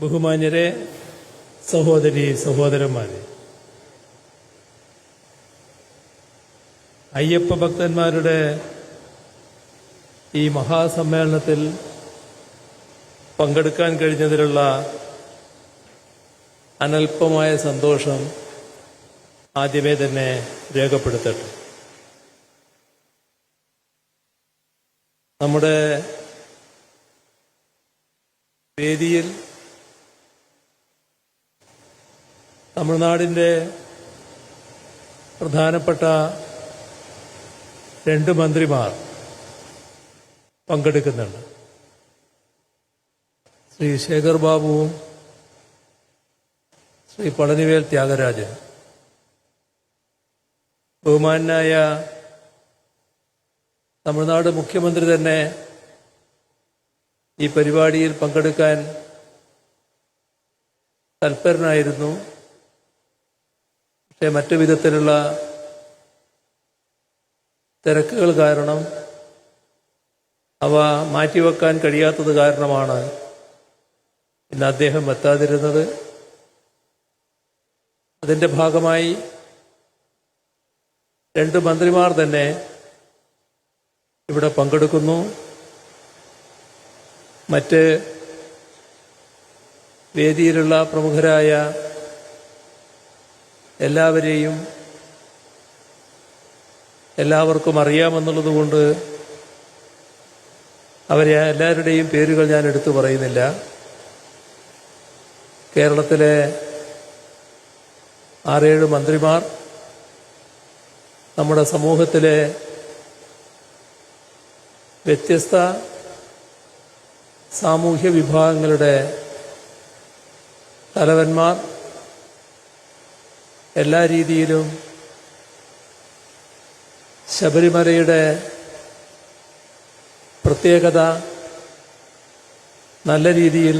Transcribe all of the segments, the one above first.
ബഹുമാന്യരെ സഹോദരി സഹോദരന്മാരെ. അയ്യപ്പ ഭക്തന്മാരുടെ ഈ മഹാസമ്മേളനത്തിൽ പങ്കെടുക്കാൻ കഴിഞ്ഞതിലുള്ള അനൽപമായ സന്തോഷം ആദ്യമേ തന്നെ രേഖപ്പെടുത്തട്ടെ. നമ്മുടെ വേദിയിൽ തമിഴ്നാടിന്റെ പ്രധാനപ്പെട്ട രണ്ട് മന്ത്രിമാർ പങ്കെടുക്കുന്നുണ്ട്. ശ്രീ ശേഖർ ബാബുവും ശ്രീ പളനിവേൽ ത്യാഗരാജൻ. ബഹുമാനായ തമിഴ്നാട് മുഖ്യമന്ത്രി തന്നെ ഈ പരിപാടിയിൽ പങ്കെടുക്കാൻ തൽപരനായിരുന്നു. പക്ഷെ മറ്റു വിധത്തിലുള്ള തിരക്കുകൾ കാരണം അവ മാറ്റിവെക്കാൻ കഴിയാത്തത് കാരണമാണ് ഇന്ന് അദ്ദേഹം എത്താതിരുന്നത്. അതിന്റെ ഭാഗമായി രണ്ട് മന്ത്രിമാർ തന്നെ ഇവിടെ പങ്കെടുക്കുന്നു. മറ്റ് വേദിയിലുള്ള പ്രമുഖരായ എല്ലാവരെയും എല്ലാവർക്കും അറിയാമെന്നുള്ളതുകൊണ്ട് അവരെ എല്ലാവരുടെയും പേരുകൾ ഞാൻ എടുത്തു പറയുന്നില്ല. കേരളത്തിലെ ആറേഴ് മന്ത്രിമാർ നമ്മുടെ സമൂഹത്തിലെ വ്യത്യസ്ത സാമൂഹ്യ വിഭാഗങ്ങളുടെ തലവന്മാർ എല്ലാ രീതിയിലും ശബരിമലയുടെ പ്രത്യേകത നല്ല രീതിയിൽ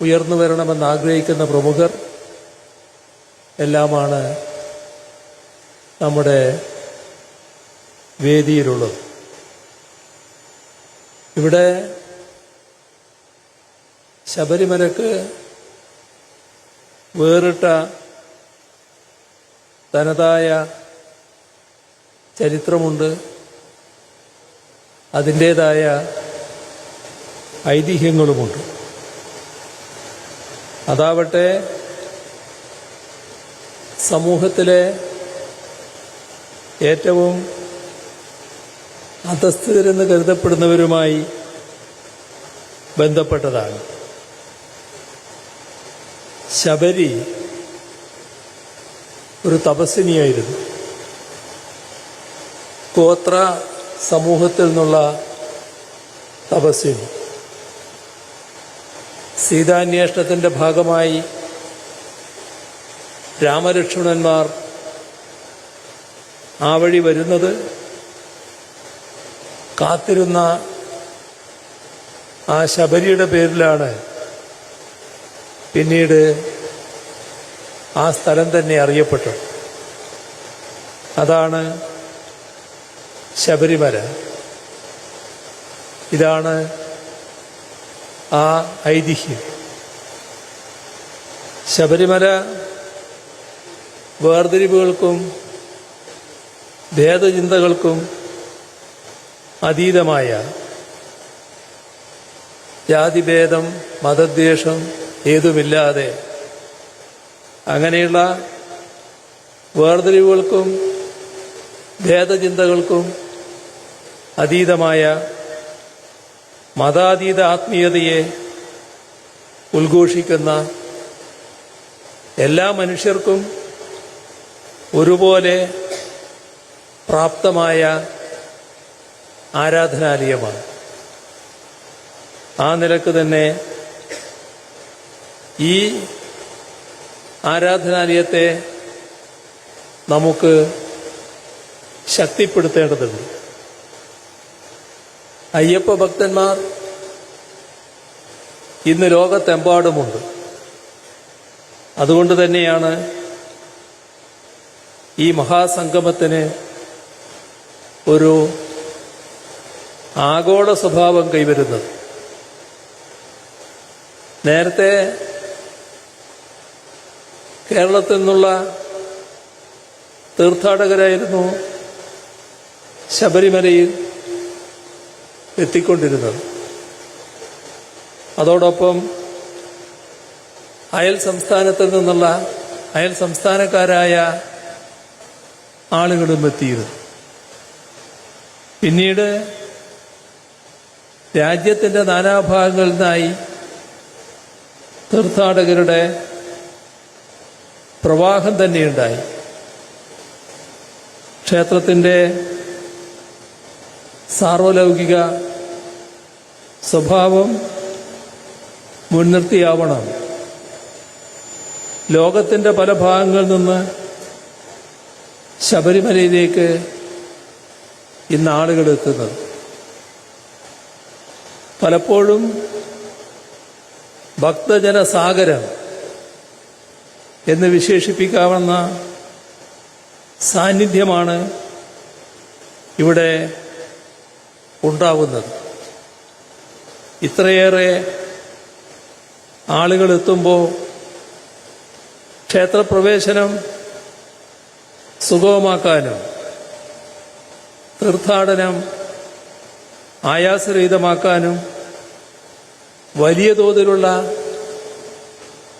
ഉയർന്നു വരണമെന്ന് ആഗ്രഹിക്കുന്ന പ്രമുഖർ എല്ലാമാണ് നമ്മുടെ വേദിയിലുള്ളത്. ഇവിടെ ശബരിമലക്ക് വേറിട്ട തനതായ ചരിത്രമുണ്ട്. അതിന്റേതായ ഐതിഹ്യങ്ങളുമുണ്ട്. അതാവട്ടെ സമൂഹത്തിലെ ഏറ്റവും അധസ്ഥിതരെന്ന് കരുതപ്പെടുന്നവരുമായി ബന്ധപ്പെട്ടതാണ്. ശബരി ഒരു തപസ്വിനിയായിരുന്നു ഗോത്ര സമൂഹത്തിൽ നിന്നുള്ള തപസ്വിനി സീതാന്വേഷണത്തിന്റെ ഭാഗമായി രാമലക്ഷ്മണന്മാർ ആ വഴി വരുന്നത് കാത്തിരുന്ന ആ ശബരിയുടെ പേരിലാണ്. പിന്നീട് ആ സ്ഥലം തന്നെ അറിയപ്പെട്ടു. അതാണ് ശബരിമല. ഇതാണ് ആ ഐതിഹ്യം. ശബരിമല വേർതിരിവുകൾക്കും ഭേദചിന്തകൾക്കും അതീതമായ ജാതിഭേദം മതദ്വേഷം ഏതുമില്ലാതെ അങ്ങനെയുള്ള വേർതിരിവുകൾക്കും ഭേദചിന്തകൾക്കും അതീതമായ മതാതീത ആത്മീയതയെ ഉദ്ഘോഷിക്കുന്ന എല്ലാ മനുഷ്യർക്കും ഒരുപോലെ പ്രാപ്തമായ ആരാധനാലയമാണ്. ആ നിലയ്ക്ക് തന്നെ ഈ ആരാധനാലയത്തെ നമുക്ക് ശക്തിപ്പെടുത്തേണ്ടതുണ്ട്. അയ്യപ്പ ഭക്തന്മാർ ഇന്ന് ലോകത്തെമ്പാടുമുണ്ട്. അതുകൊണ്ട് തന്നെയാണ് ഈ മഹാസംഗമത്തിന് ഒരു ആഗോള സ്വഭാവം കൈവരുന്നത്. നേരത്തെ കേരളത്തിൽ നിന്നുള്ള തീർത്ഥാടകരായിരുന്നു ശബരിമലയിൽ എത്തിക്കൊണ്ടിരുന്നത്. അതോടൊപ്പം അയൽ സംസ്ഥാനത്തിൽ നിന്നുള്ള അയൽ സംസ്ഥാനക്കാരായ ആളുകളും എത്തിയിരുന്നു. പിന്നീട് രാജ്യത്തിന്റെ നാനാഭാഗങ്ങളിൽ നിന്നായി തീർത്ഥാടകരുടെ പ്രവാഹം തന്നെയുണ്ടായി ക്ഷേത്രത്തിന്റെ സാർവലൗകിക സ്വഭാവം മുൻനിർത്തിയാവണം. ലോകത്തിന്റെ പല ഭാഗങ്ങളിൽ നിന്ന് ശബരിമലയിലേക്ക് ഇന്ന് ആളുകൾ എത്തുന്നത്. പലപ്പോഴും ഭക്തജനസാഗരം എന്ന് വിശേഷിപ്പിക്കാവുന്ന സാന്നിധ്യമാണ് ഇവിടെ ഉണ്ടാവുന്നത്. ഇത്രയേറെ ആളുകൾ എത്തുമ്പോൾ ക്ഷേത്രപ്രവേശനം സുഗമമാക്കാനും തീർത്ഥാടനം ആയാസരഹിതമാക്കാനും വലിയ തോതിലുള്ള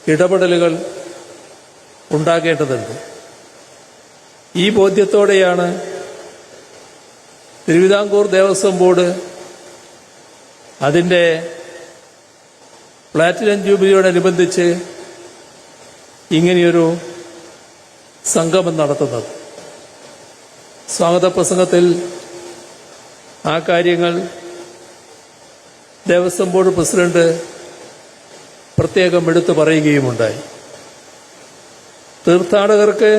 ഇടപെടലുകൾ ഉണ്ടാകേണ്ടതുണ്ട്. ഈ ബോധ്യത്തോടെയാണ് തിരുവിതാംകൂർ ദേവസ്വം ബോർഡ് അതിന്റെ പ്ലാറ്റിനം ജൂബിലിയോടനുബന്ധിച്ച് ഇങ്ങനെയൊരു സംഗമം നടത്തുന്നത്. സ്വാഗത പ്രസംഗത്തിൽ ആ കാര്യങ്ങൾ ദേവസ്വം ബോർഡ് പ്രസിഡന്റ് പ്രത്യേകം എടുത്തു പറയുകയുമുണ്ടായി. തീർത്ഥാടകർക്ക്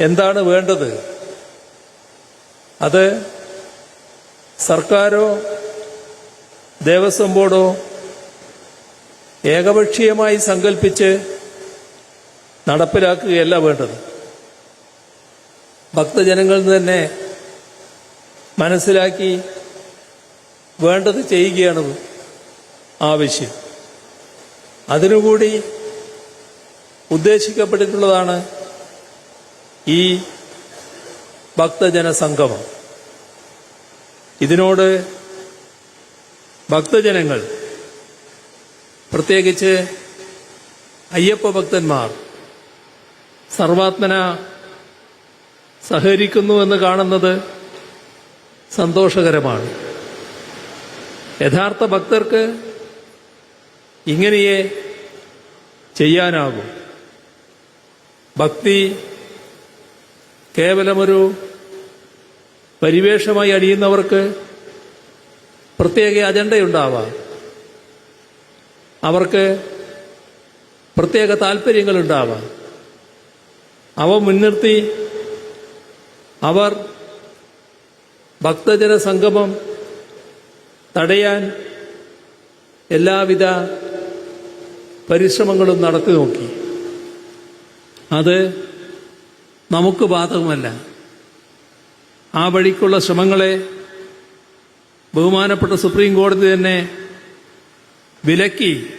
എന്താണ് വേണ്ടത്? അത് സർക്കാരോ ദേവസ്വം ബോർഡോ ഏകപക്ഷീയമായി സങ്കല്പിച്ച് നടപ്പിലാക്കുകയല്ല വേണ്ടത്. ഭക്തജനങ്ങളിൽ തന്നെ മനസ്സിലാക്കി വേണ്ടത് ചെയ്യുകയാണ് ആവശ്യം. അതിനുകൂടി ഉദ്ദേശിക്കപ്പെട്ടിട്ടുള്ളതാണ് ഈ ഭക്തജന സംഗമം. ഇതിനോട് ഭക്തജനങ്ങൾ പ്രത്യേകിച്ച് അയ്യപ്പ ഭക്തന്മാർ സർവാത്മന സഹകരിക്കുന്നു എന്ന് കാണുന്നത് സന്തോഷകരമാണ്. യഥാർത്ഥ ഭക്തർക്ക് ഇങ്ങനെയേ ചെയ്യാനാകും. ഭക്തി കേവലമൊരു പരിവേഷമായി അടിയുന്നവർക്ക് പ്രത്യേക അജണ്ടയുണ്ടാവാം. അവർക്ക് പ്രത്യേക താല്പര്യങ്ങളുണ്ടാവാം അവ മുൻനിർത്തി അവർ ഭക്തജന സംഗമം തടയാൻ എല്ലാവിധ പരിശ്രമങ്ങളും നടത്തി നോക്കി. അത് നമുക്ക് ബാധകമല്ല. ആ വഴിക്കുള്ള ശ്രമങ്ങളെ ബഹുമാനപ്പെട്ട സുപ്രീം കോടതി തന്നെ വിലക്കി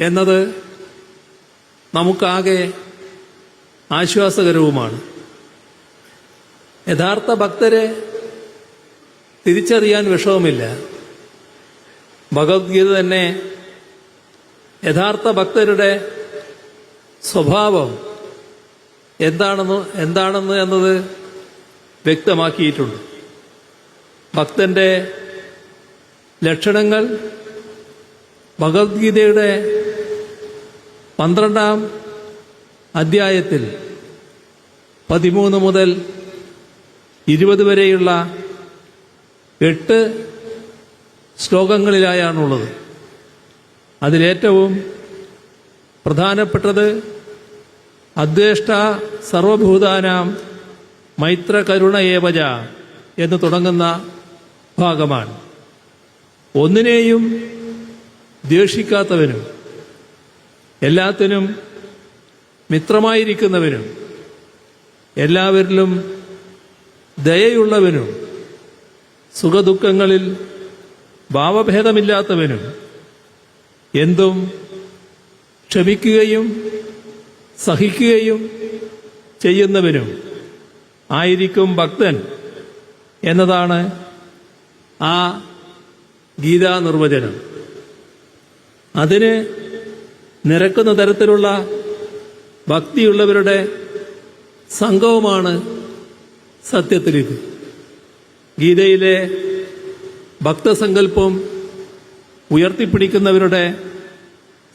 എന്നത് നമുക്കാകെ ആശ്വാസകരവുമാണ്. യഥാർത്ഥ ഭക്തരെ തിരിച്ചറിയാൻ വിഷമമില്ല. ഭഗവത്ഗീത തന്നെ യഥാർത്ഥ ഭക്തരുടെ സ്വഭാവം എന്താണെന്ന് എന്താണെന്ന് എന്നത് വ്യക്തമാക്കിയിട്ടുണ്ട്. ഭക്തന്റെ ലക്ഷണങ്ങൾ ഭഗവത്ഗീതയുടെ പന്ത്രണ്ടാം അധ്യായത്തിൽ പതിമൂന്ന് മുതൽ ഇരുപത് വരെയുള്ള എട്ട് ശ്ലോകങ്ങളിലായാണുള്ളത്. അതിലേറ്റവും പ്രധാനപ്പെട്ടത് അദ്വേഷ്ട സർവഭൂതാനാം മൈത്ര കരുണ ഏവജ എന്ന് തുടങ്ങുന്ന ഭാഗമാണ്. ഒന്നിനെയും ദ്വേഷിക്കാത്തവനും എല്ലാത്തിനും മിത്രമായിരിക്കുന്നവനും എല്ലാവരിലും ദയയുള്ളവനും സുഖദുഃഖങ്ങളിൽ ഭാവഭേദമില്ലാത്തവനും എന്തും ക്ഷമിക്കുകയും സഹിക്കുകയും ചെയ്യുന്നവനും ആയിരിക്കും ഭക്തൻ എന്നതാണ് ആ ഗീതാ നിർവചനം. അതിന് നിരക്കുന്ന തരത്തിലുള്ള ഭക്തിയുള്ളവരുടെ സംഘവുമാണ് സത്യത്തിലിത് ഗീതയിലെ ഭക്തസങ്കല്പം ഉയർത്തിപ്പിടിക്കുന്നവരുടെ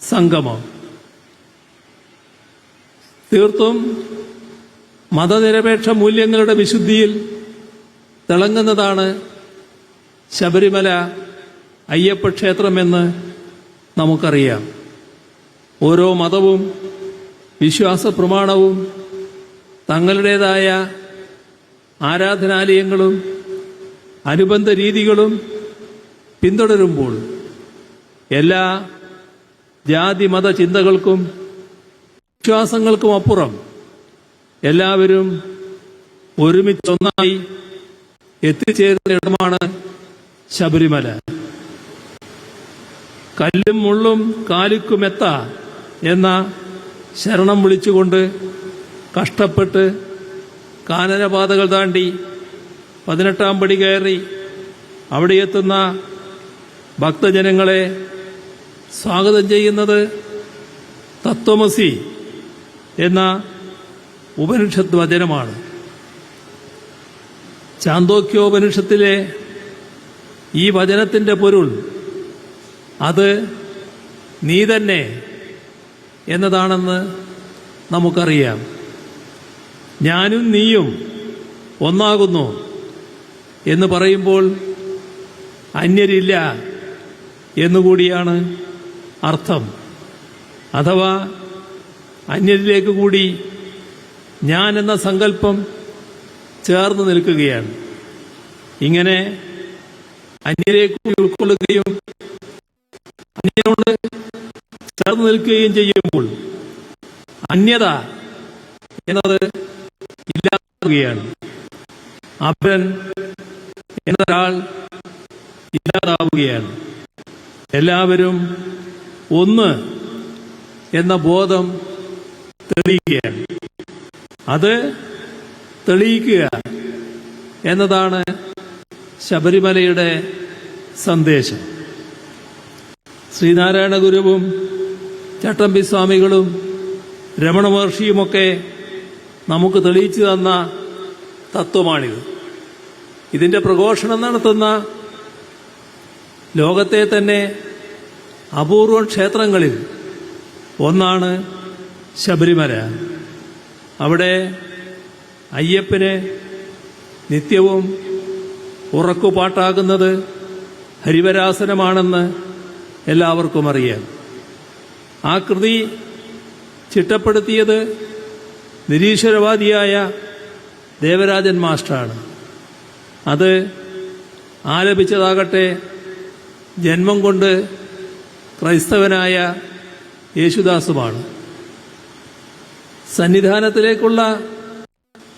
സംഗമം തീർത്തും മതനിരപേക്ഷ മൂല്യങ്ങളുടെ വിശുദ്ധിയിൽ തിളങ്ങുന്നതാണ് ശബരിമല അയ്യപ്പ ക്ഷേത്രമെന്ന് നമുക്കറിയാം. ഓരോ മതവും വിശ്വാസ പ്രമാണവും തങ്ങളുടേതായ ആരാധനാലയങ്ങളും അനുബന്ധ രീതികളും പിന്തുടരുമ്പോൾ എല്ലാ ജാതി മത ചിന്തകൾക്കും വിശ്വാസങ്ങൾക്കും അപ്പുറം എല്ലാവരും ഒരുമിച്ചൊന്നായി എത്തിച്ചേരുന്ന ഇടമാണ് ശബരിമല. കല്ലും മുള്ളും കാലിക്കുമെത്ത എന്ന ശരണം വിളിച്ചുകൊണ്ട് കഷ്ടപ്പെട്ട് കാനനപാതകൾ താണ്ടി പതിനെട്ടാം പടി കയറി അവിടെ എത്തുന്ന ഭക്തജനങ്ങളെ സ്വാഗതം ചെയ്യുന്നത് തത്വമസി എന്ന ഉപനിഷത്ത് വചനമാണ് ചാന്തോക്യോപനിഷത്തിലെ ഈ വചനത്തിന്റെ പൊരുൾ അത് നീ തന്നെ എന്നതാണെന്ന് നമുക്കറിയാം. ഞാനും നീയും ഒന്നാകുന്നു എന്ന് പറയുമ്പോൾ അന്യരില്ല എന്നുകൂടിയാണ് അർത്ഥം. അഥവാ അന്യരിലേക്ക് കൂടി ഞാൻ എന്ന സങ്കല്പം ചേർന്ന് നിൽക്കുകയാണ്. ഇങ്ങനെ അന്യരെ കൂടി ഉൾക്കൊള്ളുകയും അന്യനോട് ചേർന്ന് നിൽക്കുകയും ചെയ്യുമ്പോൾ അന്യത എന്നത് ഇല്ലാതാവുകയാണ്. അപരൻ എന്നൊരാൾ ഇല്ലാതാവുകയാണ്. എല്ലാവരും ഒന്ന് എന്ന ബോധം തെളിയുകയാണ് അത് തെളിയിക്കുക എന്നതാണ് ശബരിമലയുടെ സന്ദേശം. ശ്രീനാരായണ ഗുരുവും ചട്ടമ്പി സ്വാമികളും രമണ മഹർഷിയുമൊക്കെ നമുക്ക് തെളിയിച്ചു തന്ന തത്വമാണിത്. ഇതിന്റെ പ്രഘോഷണം നടത്തുന്ന ലോകത്തെ തന്നെ അപൂർവ ക്ഷേത്രങ്ങളിൽ ഒന്നാണ് ശബരിമല. അവിടെ അയ്യപ്പന് നിത്യവും ഉറക്കുപാട്ടാകുന്നത് ഹരിവരാസനമാണെന്ന് എല്ലാവർക്കും അറിയാം. ആ കൃതി ചിട്ടപ്പെടുത്തിയത് നിരീശ്വരവാദിയായ ദേവരാജൻ മാസ്റ്ററാണ് അത് ആലപിച്ചതാകട്ടെ ജന്മം കൊണ്ട് ക്രൈസ്തവനായ യേശുദാസുമാണ്. സന്നിധാനത്തിലേക്കുള്ള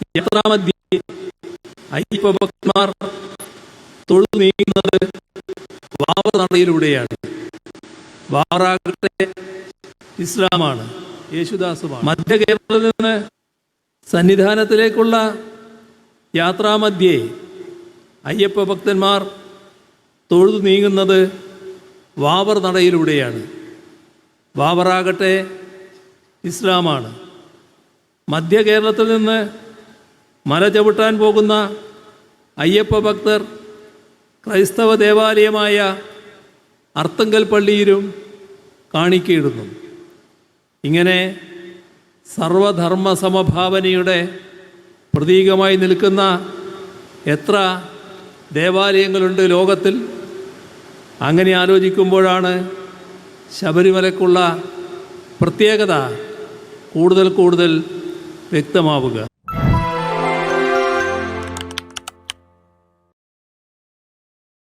അയ്യപ്പഭക്തന്മാർ അയ്യപ്പ ഭക്തന്മാർ തൊഴുതു നീങ്ങുന്നത് വാവർ നടയിലൂടെയാണ് വാറാകട്ടെ ഇസ്ലാമാണ് യേശുദാസുമാണ്. മധ്യ കേരളത്തിൽ നിന്ന് സന്നിധാനത്തിലേക്കുള്ള യാത്രാമധ്യേ അയ്യപ്പ ഭക്തന്മാർ തൊഴുതു നീങ്ങുന്നത് വാവർ നടയിലൂടെയാണ്. വാവറാകട്ടെ ഇസ്ലാമാണ്. മധ്യ കേരളത്തിൽ നിന്ന് മല ചവിട്ടാൻ പോകുന്ന അയ്യപ്പ ഭക്തർ ക്രൈസ്തവ ദേവാലയമായ അർത്തങ്കൽ പള്ളിയിലും കാണിക്കയിടുന്നു. ഇങ്ങനെ സർവധർമ്മ സമഭാവനയുടെ പ്രതീകമായി നിൽക്കുന്ന എത്ര ദേവാലയങ്ങളുണ്ട് ലോകത്തിൽ? അങ്ങനെ ആലോചിക്കുമ്പോഴാണ് ശബരിമലക്കുള്ള പ്രത്യേകത കൂടുതൽ കൂടുതൽ വ്യക്തമാവുക.